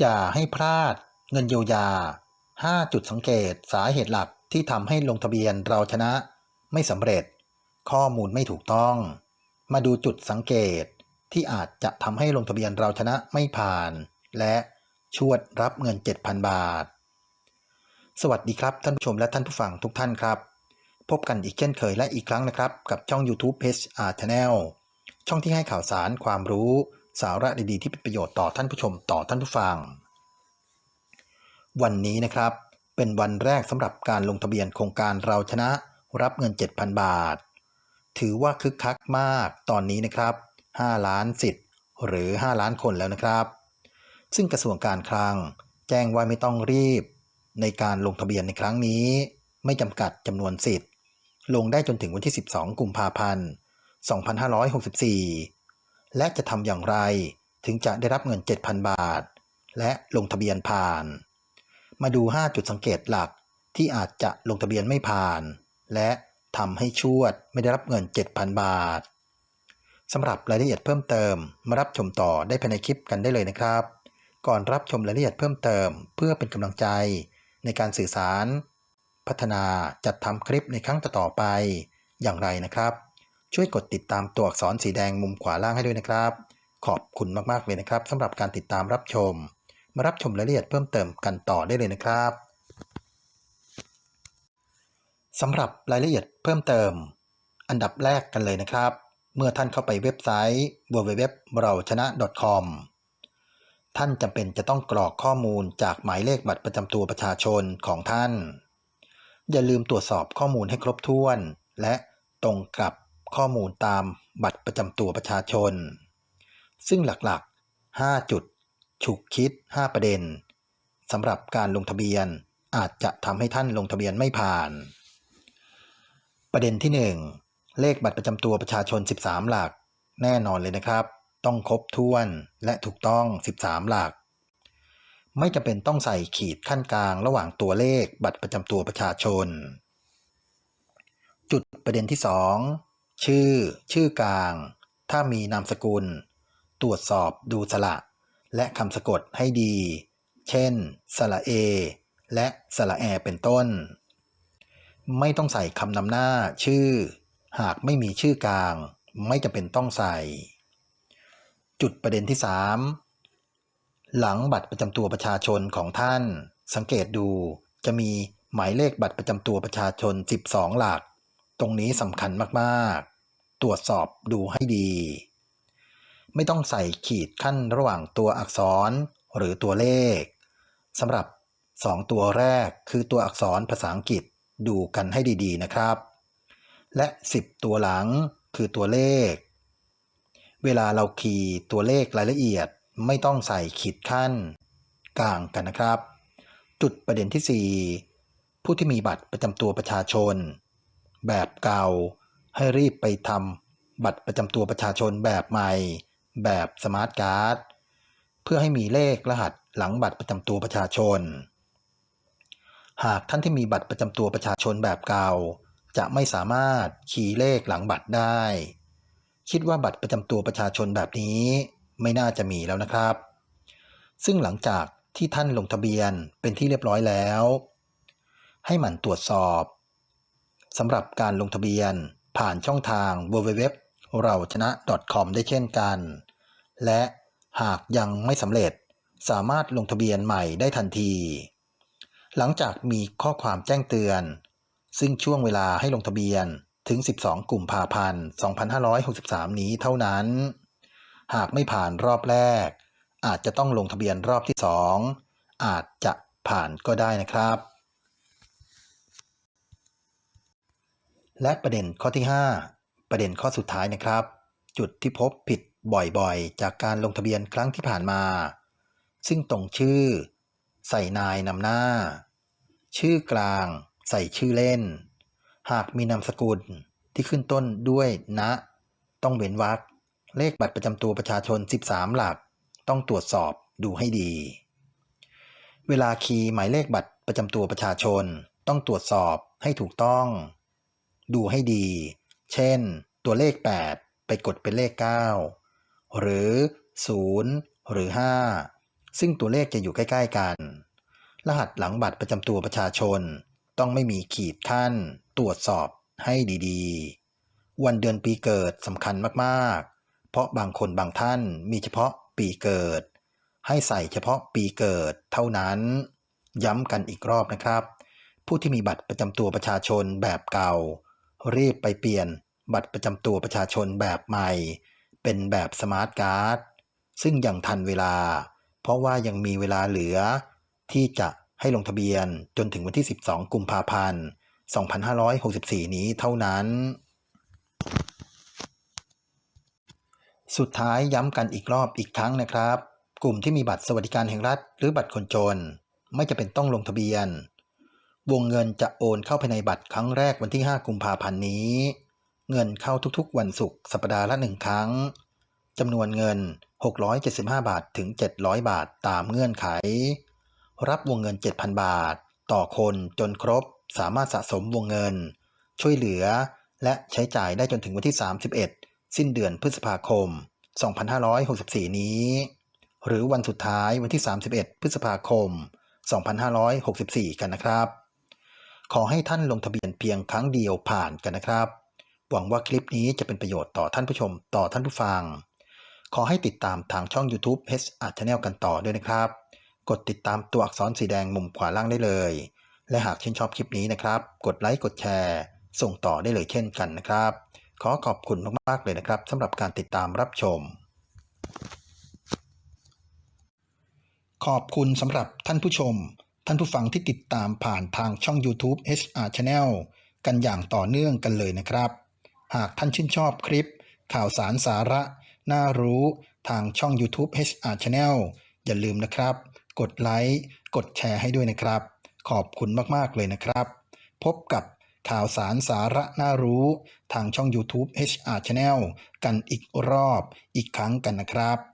อย่าให้พลาด เงินเยียวยา 5 จุดสังเกตสาเหตุหลักที่ทำให้ลงทะเบียนเราชนะ ไม่สำเร็จ ข้อมูลไม่ถูกต้อง มาดูจุดสังเกตที่อาจจะทำให้ลงทะเบียนเราชนะไม่ผ่าน และชวดรับเงิน 7,000 บาท สวัสดีครับท่านผู้ชมและท่านผู้ฟังทุกท่านครับ พบกันอีกเช่นเคยและอีกครั้งนะครับ กับช่อง YouTube HR Channel ช่องที่ให้ข่าวสารความรู้ สาระดีๆที่เป็นประโยชน์ต่อท่านผู้ชมต่อท่านผู้ฟัง วันนี้นะครับเป็นวันแรกสำหรับการลงทะเบียนโครงการเราชนะรับเงิน 7,000 บาท ถือว่าคึกคักมากตอนนี้นะครับ 5 ล้านสิทธิ์หรือ 5 ล้านคนแล้วนะครับ ซึ่งกระทรวงการคลังแจ้งว่าไม่ต้องรีบ ในการลงทะเบียนในครั้งนี้ ไม่จำกัดจำนวนสิทธิ์ ลงได้จนถึงวันที่ 12 กุมภาพันธ์ 2564 และจะทำอย่างไรถึงจะได้รับเงิน 7,000 บาท และลงทะเบียนผ่าน มาดู 5 จุดสังเกตหลักที่อาจจะลงทะเบียนไม่ผ่าน และทำให้ชวดไม่ได้รับเงิน 7,000 บาทสำหรับรายละเอียดเพิ่มเติม มารับชมต่อได้ภายในคลิปกันได้เลยนะครับ ก่อนรับชมรายละเอียดเพิ่มเติม เพื่อเป็นกำลังใจในการสื่อสาร พัฒนาจัดทำคลิปในครั้งต่อๆไปอย่างไรนะครับ ช่วยกดติดตามตัวอักษรสีแดงมุมขวาล่างให้ด้วยนะครับ ขอบคุณมากๆเลยนะครับสำหรับการติดตามรับชม มารับชมรายละเอียดเพิ่มเติมกันต่อได้เลยนะครับสำหรับรายละเอียดเพิ่มเติม อันดับแรกกันเลยนะครับ เมื่อท่านเข้าไปเว็บไซต์ www เราชนะ .com ท่านจำเป็นจะต้องกรอกข้อมูลจากหมายเลขบัตรประจำตัวประชาชนของท่าน อย่าลืมตรวจสอบข้อมูลให้ครบถ้วน และตรงกับ ข้อมูลตามบัตรประจำตัวประชาชน ซึ่งหลักๆ 5 จุด ฉุกคิด 5 ประเด็นสำหรับการลงทะเบียนอาจจะทำให้ท่านลงทะเบียนไม่ผ่าน ประเด็นที่ 1 เลขบัตรประจำตัวประชาชน 13 หลัก แน่นอนเลยนะครับ ต้องครบถ้วนและถูกต้อง 13 หลัก ไม่จำเป็นต้องใส่ขีดขั้นกลางระหว่างตัวเลขบัตรประจำตัวประชาชน จุดประเด็นที่ 2 ชื่อ ชื่อกลาง ถ้ามีนามสกุล ตรวจสอบดูสระ และคำสะกดให้ดี เช่น สระเอ และสระแอเป็นต้น ไม่ต้องใส่คำนำหน้าชื่อ หากไม่มีชื่อกลาง ไม่จำเป็นต้องใส่ จุดประเด็นที่ 3 หลังบัตรประจำตัวประชาชนของท่าน สังเกตดูจะมีหมายเลขบัตรประจำตัวประชาชน 12 หลัก ตรงนี้สำคัญมาก ๆ ตรวจสอบดูให้ดี ไม่ต้องใส่ขีดขั้นระหว่างตัวอักษรหรือตัวเลขสำหรับ 2 ตัวแรกคือตัวอักษรภาษาอังกฤษดูกันให้ดีๆนะครับ และ 10 ตัวหลังคือตัวเลข เวลาเราคีย์ตัวเลขรายละเอียดไม่ต้องใส่ขีดขั้น กลางกันนะครับ จุดประเด็นที่ 4 ผู้ที่มีบัตรประจำตัวประชาชน แบบเก่า ให้รีบไปทำบัตรประจำตัวประชาชนแบบใหม่ แบบสมาร์ทการ์ดเพื่อให้มีเลขรหัสหลังบัตรประจำตัวประชาชน หากท่านที่มีบัตรประจำตัวประชาชนแบบเก่า จะไม่สามารถคีย์เลขหลังบัตรได้ คิดว่าบัตรประจำตัวประชาชนแบบนี้ไม่น่าจะมีแล้วนะครับ ซึ่งหลังจากที่ท่านลงทะเบียนเป็นที่เรียบร้อยแล้ว ให้หมั่นตรวจสอบสำหรับการลงทะเบียน ผ่านช่องทาง www เราชนะ .com ได้เช่นกัน และหากยังไม่สำเร็จสามารถลงทะเบียนใหม่ได้ทันที หลังจากมีข้อความแจ้งเตือน ซึ่งช่วงเวลาให้ลงทะเบียนถึง 12 กลุ่มภาพันธ์ 2563 นี้เท่านั้น หากไม่ผ่านรอบแรก อาจจะต้องลงทะเบียนรอบที่ 2 อาจจะผ่านก็ได้นะครับ และประเด็นข้อที่ 5 ประเด็นข้อสุดท้ายนะครับ จุดที่พบผิดบ่อยๆ จากการลงทะเบียนครั้งที่ผ่านมา ซึ่งตรงชื่อ ใส่นายนำหน้า ชื่อกลาง ใส่ชื่อเล่น หากมีนามสกุลที่ขึ้นต้นด้วยณนะ ต้องเว้นวรรคเลขบัตรประจำตัวประชาชน 13 หลัก ต้องตรวจสอบดูให้ดี เวลาคีย์หมายเลขบัตรประจำตัวประชาชน ต้องตรวจสอบให้ถูกต้อง ดูให้ดี เช่น ตัวเลข 8 ไปกดเป็นเลข 9 หรือ 0 หรือ 5 ซึ่งตัวเลขจะอยู่ใกล้ ๆ กัน รหัสหลังบัตรประจำตัวประชาชน ต้องไม่มีขีดขั้น ตรวจสอบให้ดีๆ วันเดือนปีเกิดสำคัญมากๆ เพราะบางคนบางท่านมีเฉพาะปีเกิด ให้ใส่เฉพาะปีเกิดเท่านั้น ย้ำกันอีกรอบนะครับผู้ที่มีบัตรประจำตัวประชาชนแบบเก่า รีบไปเปลี่ยนบัตรประจำตัวประชาชนแบบใหม่ เป็นแบบสมาร์ทการ์ดซึ่งยังทันเวลา เพราะว่ายังมีเวลาเหลือ ที่จะให้ลงทะเบียนจนถึงวันที่ 12 กุมภาพันธ์ 2564 นี้เท่านั้น สุดท้ายย้ำกันอีกรอบอีกครั้งนะครับ กลุ่มที่มีบัตรสวัสดิการแห่งรัฐ หรือบัตรคนจน ไม่จะเป็นต้องลงทะเบียน วงเงินจะโอนเข้าภายในบัตรครั้งแรกวันที่ 5 กุมภาพันธ์นี้ เงินเข้าทุกๆ วันศุกร์สัปดาห์ละหนึ่งครั้งจำนวนเงิน 675 บาทถึง 700 บาทตามเงื่อนไข รับวงเงิน 7,000 บาท ต่อคนจนครบสามารถสะสมวงเงิน ช่วยเหลือ และใช้จ่ายได้จนถึงวันที่ 31 สิ้นเดือนพฤษภาคม 2564 นี้ หรือวันสุดท้ายวันที่ 31 พฤษภาคม 2564 กันนะครับ ขอให้ท่านลงทะเบียนเพียงครั้งเดียวผ่านกันนะครับ หวังว่าคลิปนี้จะเป็นประโยชน์ต่อท่านผู้ชมต่อท่านผู้ฟัง ขอให้ติดตามทางช่อง YouTube h r Channel กันต่อด้วยนะครับ กดติดตามตัวอักษรสีแดงมุมขวาล่างได้เลย และหากชื่นชอบคลิปนี้นะครับ กดไลค์กดแชร์ ส่งต่อได้เลยเช่นกันนะครับ ขอขอบคุณมากๆเลยนะครับสำหรับการติดตามรับชมขอบคุณสำหรับท่านผู้ชม ท่านผู้ฟังที่ติดตามผ่านทางช่อง YouTube HR Channel กันอย่างต่อเนื่องกันเลยนะครับ หากท่านชื่นชอบคลิป ข่าวสารสาระ น่ารู้ทางช่อง YouTube HR Channel อย่าลืมนะครับ กดไลค์ กดแชร์ให้ด้วยนะครับ ขอบคุณมาก ๆ เลยนะครับ พบกับข่าวสารสาระน่ารู้ทางช่อง YouTube HR Channel กันอีกรอบอีกครั้งกันนะครับ